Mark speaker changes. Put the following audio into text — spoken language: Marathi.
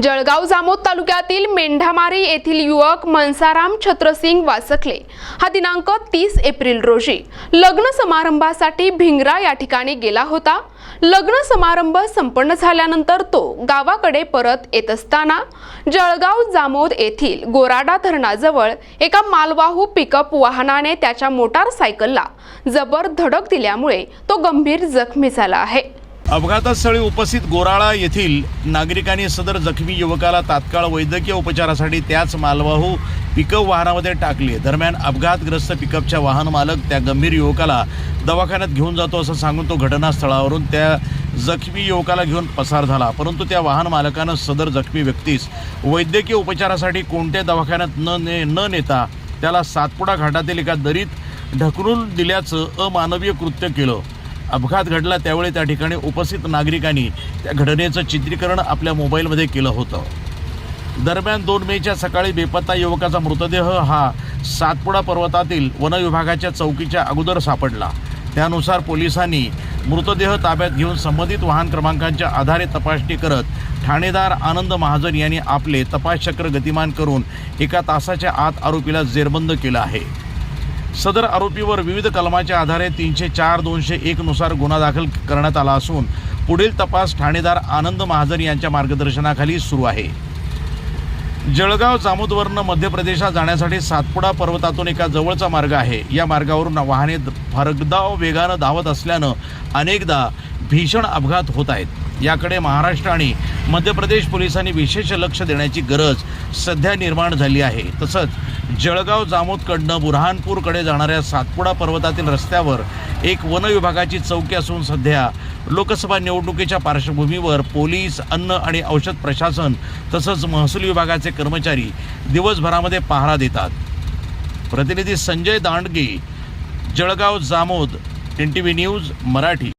Speaker 1: जळगाव जामोद तालुक्यातील मेंढामारी येथील युवक मनसाराम छत्रसिंग वासकले. हा दिनांक तीस एप्रिल रोजी. लग्न समारंभासाठी भिंगरा या ठिकाणी गेला होता. लग्न समारंभ संपन्न झाल्यानंतर तो गावाकडे परत येत असताना जळगाव जामोद येथील गोराडा धरणाजवळ एका मालवाहू पिकअप वाहनाने त्याच्या मोटारसायकलला जबर धडक दिल्यामुळे तो गंभीर जखमी झाला आहे.
Speaker 2: अपघातास्थळी उपस्थित गोराळा येथील नागरिकांनी सदर जखमी युवकाला तात्काळ वैद्यकीय उपचारासाठी त्याच मालवाहू पिकअप वाहनामध्ये टाकले. दरम्यान अपघातग्रस्त पिकअपच्या वाहन मालक त्या गंभीर युवकाला दवाखान्यात घेऊन जातो असं सांगून तो घटनास्थळावरून त्या जखमी युवकाला घेऊन पसार झाला. परंतु त्या वाहन मालकानं सदर जखमी व्यक्तीस वैद्यकीय उपचारासाठी कोणत्या दवाखान्यात न ने न नेता त्याला सातपुडा घाटातील एका दरीत ढकलून दिल्याचं अमानवीय कृत्य केलं. अपघात घडला त्यावेळी त्या ठिकाणी उपस्थित नागरिकांनी त्या घटनेचं चित्रीकरण आपल्या मोबाईलमध्ये केलं होतं. दरम्यान दोन मेच्या सकाळी बेपत्ता युवकाचा मृतदेह हा सातपुडा पर्वतातील वनविभागाच्या चौकीच्या अगोदर सापडला. त्यानुसार पोलिसांनी मृतदेह ताब्यात घेऊन संबंधित वाहन क्रमांकांच्या आधारे तपासणी करत ठाणेदार आनंद महाजन यांनी आपले तपासचक्र गतिमान करून एका तासाच्या आत आरोपीला जेरबंद केलं आहे. सदर आरोपीवर विविध कलमाच्या आधारे तीनशे चार दोनशे एकनुसार गुन्हा दाखल करण्यात आला असून पुढील तपास ठाणेदार आनंद महाजन यांच्या मार्गदर्शनाखाली सुरू आहे. जळगाव जामोदवरनं मध्य प्रदेशात जाण्यासाठी सातपुडा पर्वतातून एका जवळचा मार्ग आहे. या मार्गावरून वाहने फरगदाव वेगानं धावत असल्यानं अनेकदा भीषण अपघात होत आहेत. याकडे महाराष्ट्र आणि मध्य प्रदेश पोलिसांनी विशेष लक्ष देण्याची गरज सध्या निर्माण झाली आहे. तसंच जळगाव जामोदकडनं बुरहानपूरकडे जाणाऱ्या सातपुडा पर्वतातील रस्त्यावर एक वन विभागाची चौकी असून सध्या लोकसभा निवडणुकीच्या पार्श्वभूमीवर पोलीस अन्न आणि औषध प्रशासन तसंच महसूल विभागाचे कर्मचारी दिवसभरामध्ये पहारा देतात. प्रतिनिधी Sanjay Dandge Jalgaon Jamod N T V news Marathi.